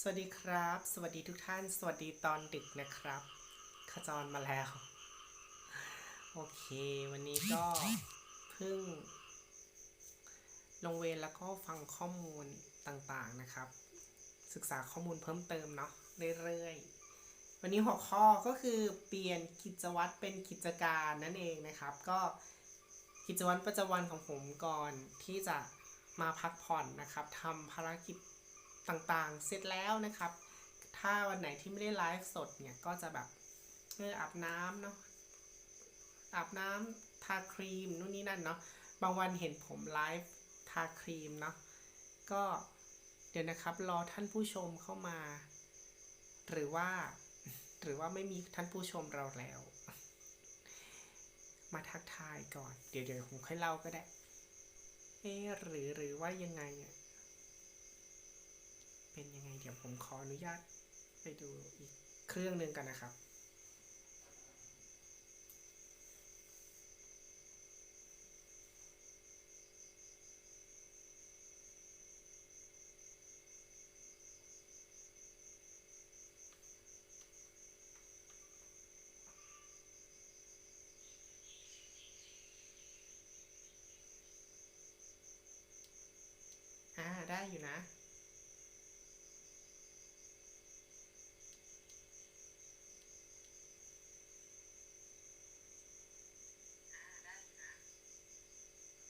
สวัสดีครับ สวัสดีทุกท่าน สวัสดีตอนดึกนะครับ ขจรมาแล้ว โอเค วันนี้ก็เพิ่ง ลงเวรแล้วก็ฟังข้อมูลต่างๆนะครับ ศึกษาข้อมูลเพิ่มเติมเนาะเรื่อยๆ วันนี้หัวข้อก็คือเปลี่ยนกิจวัตรเป็นกิจการนั่นเองนะครับ ก็กิจวัตรประจำวันของผมก่อนที่จะมาพักผ่อนนะครับทำภารกิจ ต่างๆ เสร็จแล้วนะครับ ถ้าวันไหนที่ไม่ได้ไลฟ์สดเนี่ยก็จะแบบเอออาบน้ำเนาะอาบน้ำทาครีมนู่นนี่นั่นเนาะบางวันเห็นผมไลฟ์ทาครีมเนาะก็เดี๋ยวนะครับรอท่านผู้ชมเข้ามา หรือว่า หรือว่าไม่มีท่านผู้ชมเราแล้ว มาทักทายก่อน เดี๋ยวเดี๋ยวผมค่อยเล่าก็ได้เอ๊หรือหรือว่ายังไงอะ เป็นยังไง เดี๋ยวผมขออนุญาตไปดูอีกเครื่องหนึ่งกันนะครับได้อยู่นะ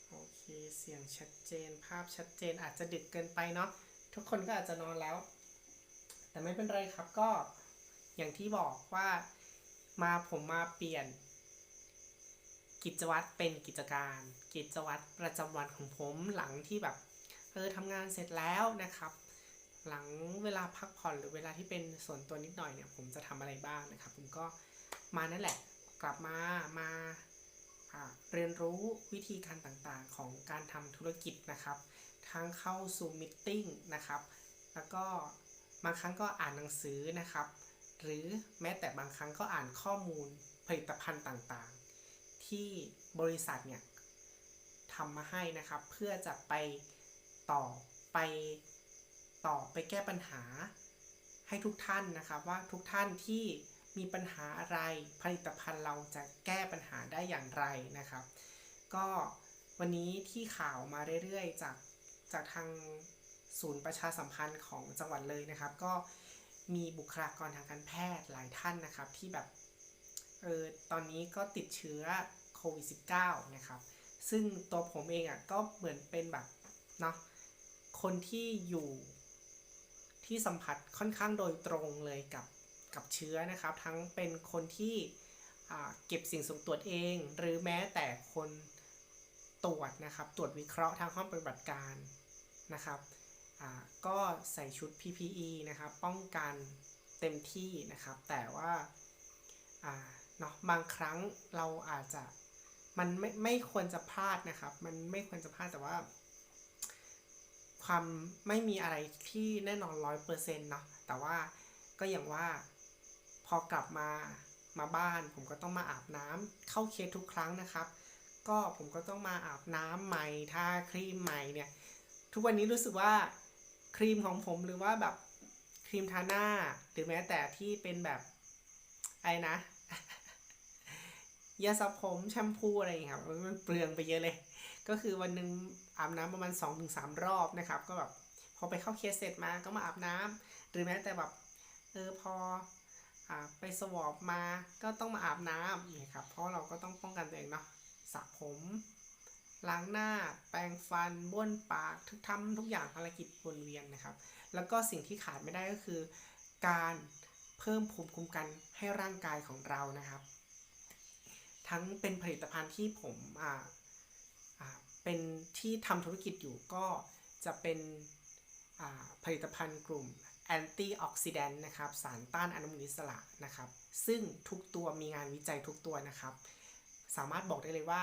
โอ เคเสียงชัดเจนภาพชัดเจนอาจจะดึกเกินไปเนาะทุกคนก็อาจจะนอนแล้ว แต่ไม่เป็นไรครับก็อย่างที่บอกว่ามาผมมาเปลี่ยน กิจวัตรเป็นกิจการ กิจวัตรประจำวันของผมหลังที่แบบเออทำงานเสร็จแล้วนะครับ หลังเวลาพักผ่อนหรือเวลาที่เป็นส่วนตัวนิดหน่อยเนี่ย ผมจะทำอะไรบ้างนะครับ ผมก็มานั่นแหละ กลับมามา เรียนรู้วิธีการต่างๆของการทำธุรกิจนะครับ ทั้งเข้าสู่มิทติ้งนะครับ แล้วก็บางครั้งก็อ่านหนังสือนะครับ หรือแม้แต่บางครั้งก็อ่านข้อมูลผลิตภัณฑ์ต่างๆ ที่บริษัทเนี่ยทำมาให้นะครับ เพื่อจะไปต่อไปต่อไปแก้ปัญหาให้ทุกท่านนะครับ ว่าทุกท่านที่ มีปัญหาอะไร ผลิตภัณฑ์เราจะแก้ปัญหาได้อย่างไรนะครับ ก็วันนี้ที่ข่าวมาเรื่อยๆ จากจากทางศูนย์ประชาสัมพันธ์ของจังหวัดเลยนะครับ ก็มีบุคลากรทางการแพทย์หลายท่านนะครับ ที่แบบเออตอนนี้ก็ติดเชื้อโควิด -19 นะครับ ซึ่งตัวผมเองอะก็เหมือนเป็นแบบเนาะคนที่อยู่ที่สัมผัสค่อนข้างโดยตรงเลยกับ กับเชื้อนะครับ ทั้งเป็นคนที่เก็บสิ่งส่งตรวจเอง หรือแม้แต่คนตรวจนะครับ ตรวจวิเคราะห์ทางห้องปฏิบัติการนะครับก็ใส่ชุด PPE นะครับ ป้องกันเต็มที่นะครับ แต่ว่าอ่าเนาะบางครั้งเราอาจจะมันไม่ไม่ควรจะพลาดนะครับ มันไม่ควรจะพลาดแต่ว่า ความไม่มีอะไรที่แน่นอนร้อยเปอร์เซ็นต์เนาะแต่ว่าก็อย่างว่า พอกลับมามาบ้านผมก็ต้องมาอาบน้ำเข้าเคสทุกครั้งนะครับ ก็ผมก็ต้องมาอาบน้ำใหม่ทาครีมใหม่เนี่ยทุกวันนี้รู้สึกว่าครีมของผมหรือว่าแบบครีมทาหน้า หรือแม้แต่ที่เป็นแบบไอะไรนะยาสระผมแชมพูอะไรอย่างเงี้ยครับมันเปลืองไปเยอะเลย ก็คือวันหนึ่งอาบน้ำประมาณ 2-3 รอบนะครับ ก็แบบพอไปเข้าเคสเสร็จมาก็มาอาบน้ำหรือแม้แต่แบบเออพอ ไปสวอปมาก็ต้องมาอาบน้ำนี่ครับ เพราะเราก็ต้องป้องกันตัวเองเนาะสระผม ล้างหน้า แปรงฟันบ้วนปากทุกทำทุกอย่างภารกิจวนเวียนนะครับ แล้วก็สิ่งที่ขาดไม่ได้ก็คือ การเพิ่มภูมิคุ้มกันให้ร่างกายของเรานะครับ ทั้งเป็นผลิตภัณฑ์ที่ผมอ่าอ่าเป็นที่ทำธุรกิจอยู่ก็จะเป็นผลิตภัณฑ์กลุ่ม แอนตี้ออกซิแดนต์นะครับสารต้านอนุมูลอิสระนะครับซึ่งทุกตัวมีงานวิจัยทุกตัวนะครับ สามารถบอกได้เลยว่า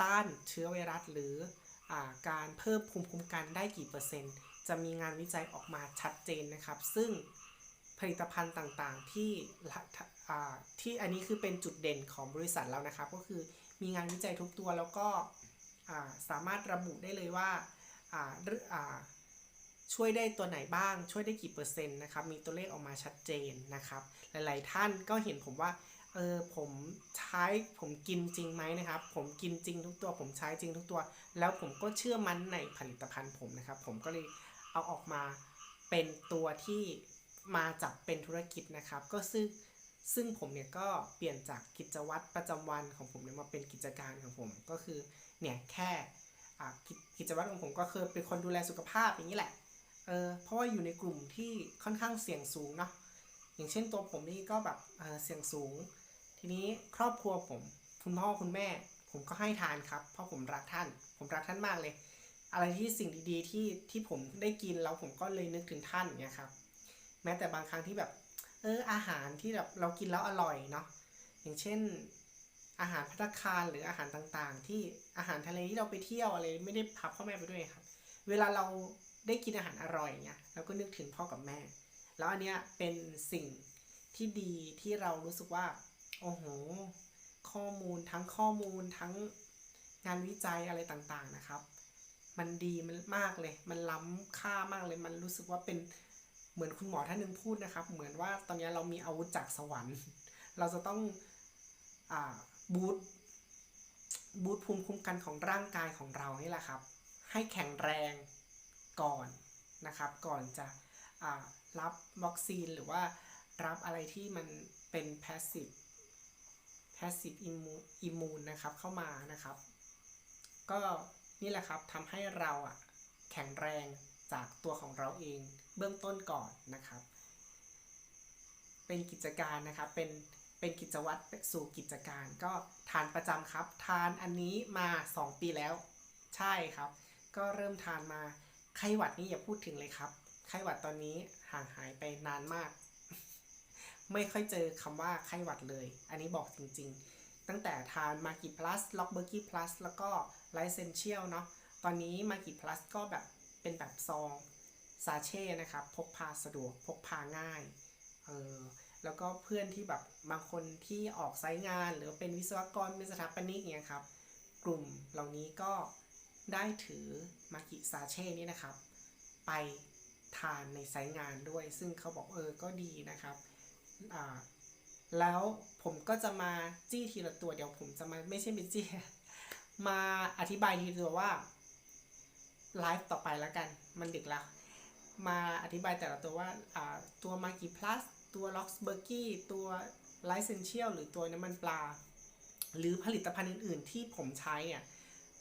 ต้านเชื้อไวรัสหรืออการเพิ่มภูมิคุ้มกันได้กี่เปอร์เซ็นต์ จะมีงานวิจัยออกมาชัดเจนนะครับ ซึ่งผลิตภัณฑ์ต่างๆที่ที่อันนี้คือเป็นจุดเด่นของบริษัทเรานะครับ ก็คือมีงานวิจัยทุกตัวแล้วก็สามารถระบุได้เลยว่า อ่าหรืออ่าช่วยได้ตัวไหนบ้าง ช่วยได้กี่เปอร์เซ็นต์นะครับ มีตัวเลขออกมาชัดเจนนะครับ หลาย ๆ ท่านก็เห็นผมว่าเออผมใช้ผมกินจริงไหมนะครับ ผมกินจริงทุกตัว ผมใช้จริงทุกตัว แล้วผมก็เชื่อมั่นในผลิตภัณฑ์ผมนะครับ ผมก็เลยเอาออกมาเป็นตัวที่มาจับเป็นธุรกิจนะครับ ก็ซึ่งซึ่งผมเนี่ยก็เปลี่ยนจากกิจวัตรประจำวันของผมเนี่ยมาเป็นกิจการของผม ก็คือเนี่ยแค่ กิจวัตรของผมก็คือเป็นคนดูแลสุขภาพอย่างนี้แหละเออเพราะว่าอยู่ในกลุ่มที่ค่อนข้างเสี่ยงสูงเนาะอย่างเช่นตัวผมนี่ก็แบบเออเสี่ยงสูง ทีนี้ครอบครัวผมคุณพ่อคุณแม่ ผมก็ให้ทานครับ เพราะผมรักท่าน ผมรักท่านมากเลย อะไรที่สิ่งดีๆที่ที่ผมได้กินแล้วผมก็เลยนึกถึงท่านเนี่ยครับแม้แต่บางครั้งที่แบบเอออาหารที่แบบเรากินแล้วอร่อยเนาะอย่างเช่น อาหารพัตคารหรืออาหารต่างๆ ที่อาหารทะเลที่เราไปเที่ยวอะไรไม่ได้พาพ่อแม่ไปด้วยครับ เวลาเราได้กินอาหารอร่อยเนี่ยเราก็นึกถึงพ่อกับแม่ แล้วอันเนี้ยเป็นสิ่งที่ดีที่เรารู้สึกว่าโอ้โหข้อมูลทั้งข้อมูลทั้งงานวิจัยอะไรต่างๆนะครับ มันดีมันมากเลย มันล้ำค่ามากเลย มันรู้สึกว่าเป็นเหมือนคุณหมอท่านหนึ่งพูดนะครับ เหมือนว่าตอนนี้เรามีอาวุธจากสวรรค์ เราจะต้องอ่า บูตบูตภูมิคุ้มกันของร่างกายของเรานี่แหละครับ ให้แข็งแรงก่อนนะครับ ก่อนจะรับวัคซีนหรือว่ารับอะไรที่มันเป็น passive passive immune นะครับเข้ามานะครับ ก็นี่แหละครับทำให้เราอะแข็งแรงจากตัวของเราเองเบื้องต้นก่อนนะครับ เป็นกิจการนะครับเป็น เป็นกิจวัตรสู่กิจการ ก็ทานประจำครับ ทานอันนี้มา 2 ปีแล้ว ใช่ครับ ก็เริ่มทานมาไข้หวัดนี่อย่าพูดถึงเลยครับไข้หวัดตอนนี้ห่างหายไปนานมาก ไม่ค่อยเจอคำว่าไข้หวัดเลย อันนี้บอกจริงๆ ตั้งแต่ทานมากิพลัสล็อกเบอร์กี้พลัสแล้วก็ไลเซนเชียลเนาะตอนนี้มากิพลัสก็แบบเป็นแบบซองซาเช่นะครับ พกพาสะดวกพกพาง่ายเออ แล้วก็เพื่อนที่แบบบางคนที่ออกไซต์งาน หรือเป็นวิศวกรเป็นสถาปนิกเนี่ยครับ กลุ่มเหล่านี้ก็ได้ถือมากิซาเช่นี่นะครับ ไปทานในไซต์งานด้วย ซึ่งเขาบอกเออก็ดีนะครับอ่าแล้วผมก็จะมาจี้ทีละตัวเดี๋ยวผมจะมาไม่ใช่เป็นจี้มาอธิบายทีละตัวว่าไลฟ์ต่อไปแล้วกัน มันดึกแล้ว มาอธิบายแต่ละตัวว่าอ่าตัวมากิพลัส ตัวล็อกสเบอร์กี้ตัวไลเซนเชียลหรือตัวน้ำมันปลา หรือผลิตภัณฑ์อื่น ๆ ที่ผมใช้เนี่ย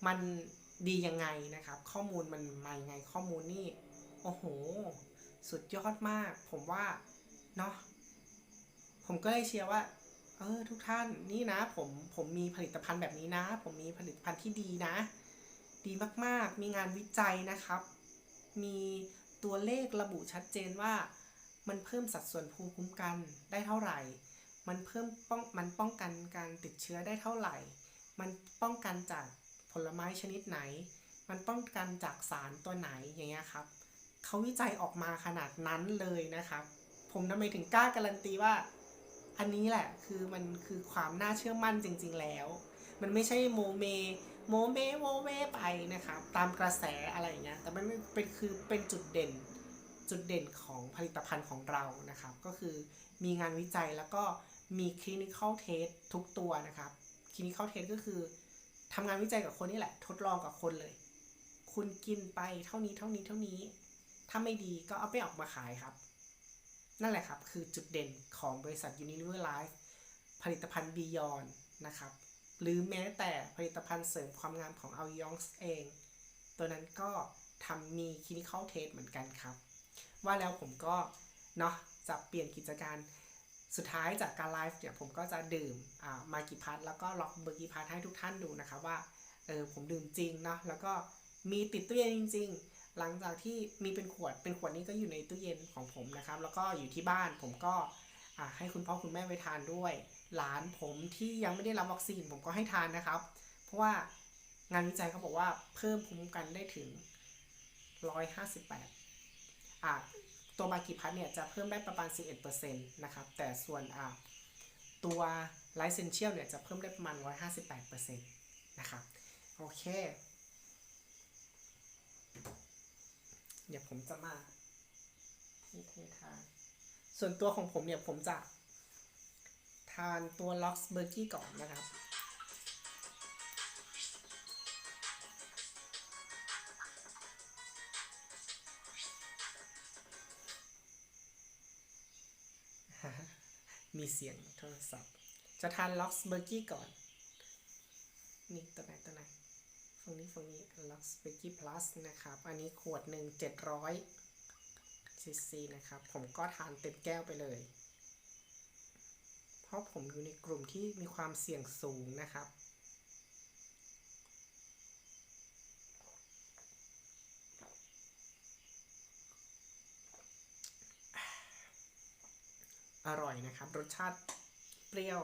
มันดียังไงนะครับ ข้อมูลมันมายังไงข้อมูลนี่ โอ้โห สุดยอดมาก ผมว่าเนาะผมก็เลยเชียร์ว่าเออทุกท่านนี่นะผมผมมีผลิตภัณฑ์แบบนี้นะ ผมมีผลิตภัณฑ์ที่ดีนะ ดีมากๆ มีงานวิจัยนะครับ มีตัวเลขระบุชัดเจนว่า มันเพิ่มสัดส่วนภูมิคุ้มกันได้เท่าไหร่ มันเพิ่มป้องมันป้องกันการติดเชื้อได้เท่าไหร่ มันป้องกันจากผลไม้ชนิดไหน มันป้องกันจากสารตัวไหนอย่างเงี้ยครับเขาวิจัยออกมาขนาดนั้นเลยนะครับ ผมทำไมถึงกล้าการันตีว่า อันนี้แหละคือมันคือความน่าเชื่อมั่นจริง ๆแล้ว มันไม่ใช่โมเมโมเมโมเมไปนะครับ ตามกระแสอะไรอย่างเงี้ยแต่มันเป็นคือเป็นจุดเด่น จุดเด่นของผลิตภัณฑ์ของเรานะครับ ก็คือมีงานวิจัยแล้วก็มี clinical test ทุกตัวนะครับ clinical test ก็คือทำงานวิจัยกับคนนี่แหละ ทดลองกับคนเลย คุณกินไปเท่านี้เท่านี้เท่านี้ ถ้าไม่ดีก็เอาไปออกมาขายครับ นั่นแหละครับคือจุดเด่นของบริษัท Unilever Life ผลิตภัณฑ์ Beyond นะครับ หรือแม้แต่ผลิตภัณฑ์เสริมความงามของ a l y o n g เอง ตัวนั้นก็ทำมี clinical test เหมือนกันครับ ว่าแล้วผมก็เนาะจะเปลี่ยนกิจการสุดท้ายจากการไลฟ์เนี่ยผมก็จะดื่มอ่ามากิพัทแล้วก็ล็อกเบอร์กิพัทให้ทุกท่านดูนะครับว่าเออผมดื่มจริงเนาะแล้วก็มีติดตู้เย็นจริง ๆ หลังจากที่มีเป็นขวดเป็นขวดนี้ก็อยู่ในตู้เย็นของผมนะครับ แล้วก็อยู่ที่บ้านผมก็อ่าให้คุณพ่อคุณแม่ไปทานด้วย หลานผมที่ยังไม่ได้รับวัคซีนผมก็ให้ทานนะครับ เพราะว่างานวิจัยเขาบอกว่าเพิ่มภูมิคุ้มกันได้ถึง 158อ่า ตัวมากิพัทเนี่ยจะเพิ่มได้ประมาณ 11%นะครับ แต่ส่วนตัวไลเซนเชียลเนี่ยจะเพิ่มได้ประมาณ 158%นะครับ โอเค เดี๋ยวผมจะมาที่เททาส่วนตัวของผมเนี่ยผมจะทานตัวล็อกสเบอร์กี้ก่อนนะครับ มีเสียงโทรศัพท์ จะทานล็อกสเบอร์กี้ก่อน นี่ตัวไหนตัวไหนฝั่งนี้ฝั่งนี้ล็อกสเบอร์กี้พลัสนะครับ อันนี้ขวดหนึ่งเจ็ดร้อยซีซีนะครับ ผมก็ทานเต็มแก้วไปเลย เพราะผมอยู่ในกลุ่มที่มีความเสี่ยงสูงนะครับ อร่อยนะครับ รสชาติเปรี้ยว